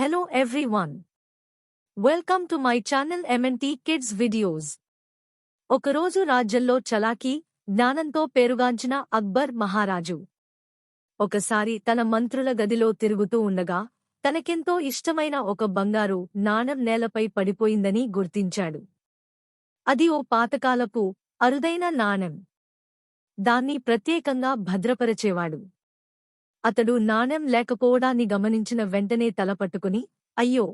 Hello everyone. Welcome to my channel MNT Kids Videos. ఒకరోజు రాజ్యంలో చలాకీ జ్ఞానంతో పేరుగాంచిన అక్బర్ మహారాజు ఒకసారి తన మంత్రుల గదిలో తిరుగుతూ ఉండగా తనకెంతో ఇష్టమైన ఒక బంగారు నాణం నేలపై పడిపోయిందని గుర్తించాడు అది ఓ పాతకాలపు అరుదైన నాణెం దాన్ని ప్రత్యేకంగా భద్రపరచేవాడు అతడు నాణెం లేకపోవడాన్ని గమనించిన వెంటనే తలపట్టుకుని అయ్యో!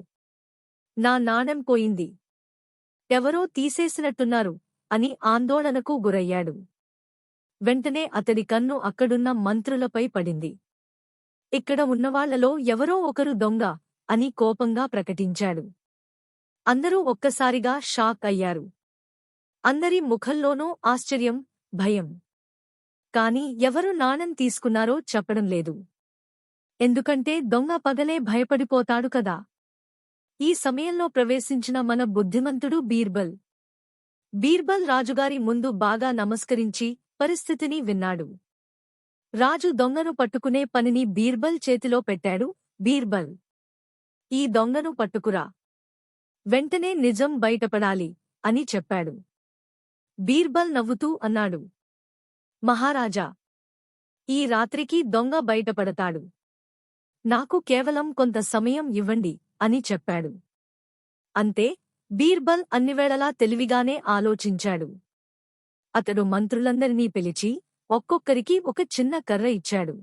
నా నాణెం పోయింది. ఎవరో తీసేసినట్టున్నారు అని ఆందోళనకు గురయ్యాడు. వెంటనే అతడి కన్ను అక్కడున్న మంత్రులపై పడింది. ఇక్కడ ఉన్నవాళ్ళలో ఎవరో ఒకరు దొంగ అని కోపంగా ప్రకటించాడు. అందరూ ఒక్కసారిగా షాక్ అయ్యారు. అందరి ముఖంలోనూ ఆశ్చర్యం భయం. కాని ఎవరు నాణం తీసుకున్నారో చెప్పడం లేదు. ఎందుకంటే దొంగ పగలే భయపడిపోతాడు కదా. ఈ సమయంలో ప్రవేశించిన మన బుద్ధిమంతుడు బీర్బల్. బీర్బల్ రాజుగారి ముందు బాగా నమస్కరించి పరిస్థితిని విన్నాడు. రాజు దొంగను పట్టుకునే పనిని బీర్బల్ చేతిలో పెట్టాడు. బీర్బల్. ఈ దొంగను పట్టుకురా. వెంటనే నిజం బయటపడాలి అని చెప్పాడు. బీర్బల్ నవ్వుతూ అన్నాడు. మహారాజా ఈ రాత్రికి దొంగ బయటపడతాడు. నాకు కేవలం కొంత సమయం ఇవ్వండి అని చెప్పాడు. అంతే బీర్బల్ అన్నివేళలా తెలివిగానే ఆలోచించాడు. అతడు మంత్రులందరినీ పిలిచి ఒక్కొక్కరికి ఒక చిన్న కర్ర ఇచ్చాడు.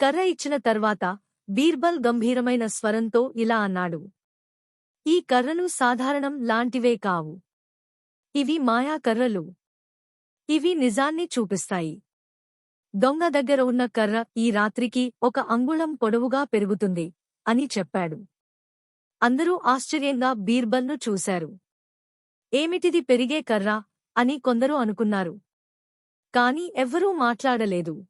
కర్ర ఇచ్చిన తర్వాత బీర్బల్ గంభీరమైన స్వరంతో ఇలా అన్నాడు. ఈ కర్రలు సాధారణం లాంటివే కావు. ఇవి మాయా కర్రలు. ఇవి నిజాన్ని చూపిస్తాయి. దొంగ దగ్గర ఉన్న కర్ర ఈ రాత్రికి ఒక అంగుళం పొడవుగా పెరుగుతుంది అని చెప్పాడు. అందరూ ఆశ్చర్యంగా బీర్బల్ను చూశారు. ఏమిటిది పెరిగే కర్ర అని కొందరు అనుకున్నారు. కాని ఎవ్వరూ మాట్లాడలేదు.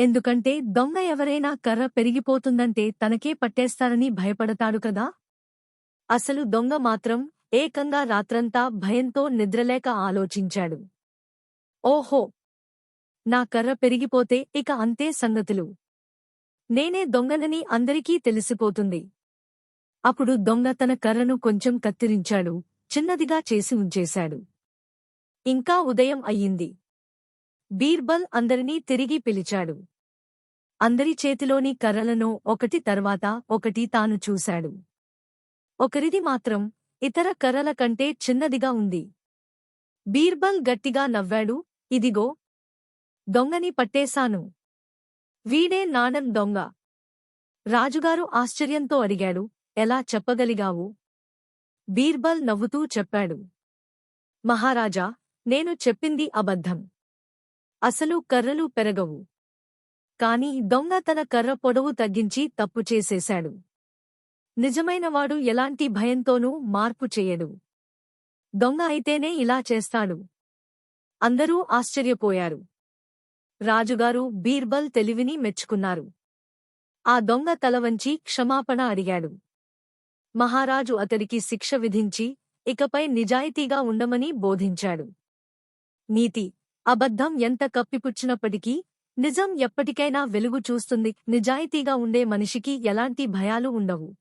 ఎందుకంటే దొంగ ఎవరైనా కర్ర పెరిగిపోతుందంటే తనకే పట్టేస్తారని భయపడతాడు కదా? అసలు దొంగ మాత్రం ఏకంగా రాత్రంతా భయంతో నిద్రలేక ఆలోచించాడు. ఓహో! నా కర్ర పెరిగిపోతే ఇక అంతే సంగతులు. నేనే దొంగనని అందరికీ తెలిసిపోతుంది. అప్పుడు దొంగ తన కర్రను కొంచెం కత్తిరించాడు చిన్నదిగా చేసి ఉంచేశాడు. ఇంకా ఉదయం అయ్యింది. బీర్బల్ అందరినీ తిరిగి పిలిచాడు. అందరి చేతిలోని కర్రలను ఒకటి తర్వాత ఒకటి తాను చూశాడు. ఒకరిది మాత్రం ఇతర కర్రల కంటే చిన్నదిగా ఉంది. బీర్బల్ గట్టిగా నవ్వాడు ఇదిగో దొంగని పట్టేశాను. వీడే నాణం దొంగ. రాజుగారు ఆశ్చర్యంతో అడిగాడు ఎలా చెప్పగలిగావు? బీర్బల్ నవ్వుతూ చెప్పాడు మహారాజా నేను చెప్పింది అబద్ధం. అసలు కర్రలు పెరగవు. కాని దొంగ తన కర్ర పొడవు తగ్గించి తప్పు చేసేశాడు. నిజమైనవాడు ఎలాంటి భయంతోనూ మార్పు చేయడు. దొంగ అయితేనే ఇలా చేస్తాడు. అందరూ ఆశ్చర్యపోయారు. రాజుగారు బీర్బల్ తెలివిని మెచ్చుకున్నారు. ఆ దొంగ తలవంచి క్షమాపణ అడిగాడు. మహారాజు అతడికి శిక్ష విధించి ఇకపై నిజాయితీగా ఉండమని బోధించాడు. నీతి అబద్ధం ఎంత కప్పిపుచ్చినప్పటికీ నిజం ఎప్పటికైనా వెలుగు చూస్తుంది నిజాయితీగా ఉండే మనిషికి ఎలాంటి భయాలు ఉండవు.